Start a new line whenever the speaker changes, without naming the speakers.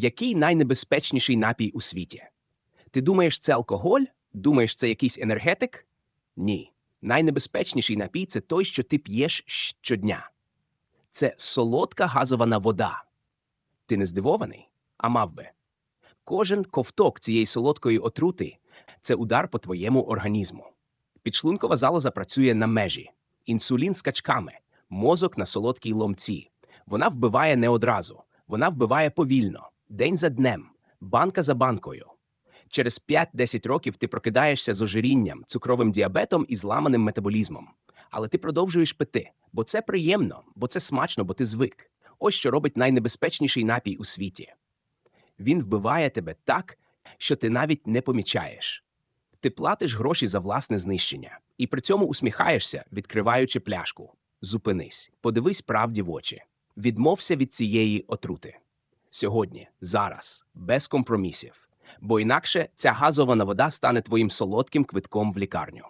Який найнебезпечніший напій у світі? Ти думаєш, це алкоголь? Думаєш, це якийсь енергетик? Ні. Найнебезпечніший напій це той, що ти п'єш щодня. Це солодка газована вода. Ти не здивований? А мав би. Кожен ковток цієї солодкої отрути це удар по твоєму організму. Підшлункова залоза працює на межі, інсулін скачками, мозок на солодкій ломці. Вона вбиває не одразу, вона вбиває повільно, день за днем, банка за банкою. Через 5-10 років ти прокидаєшся з ожирінням, цукровим діабетом і зламаним метаболізмом. Але ти продовжуєш пити, бо це приємно, бо це смачно, бо ти звик. Ось що робить найнебезпечніший напій у світі. Він вбиває тебе так, що ти навіть не помічаєш. Ти платиш гроші за власне знищення і при цьому усміхаєшся, відкриваючи пляшку. Зупинись, подивись правді в очі. Відмовся від цієї отрути. Сьогодні, зараз, без компромісів. Бо інакше ця газована вода стане твоїм солодким квитком в лікарню.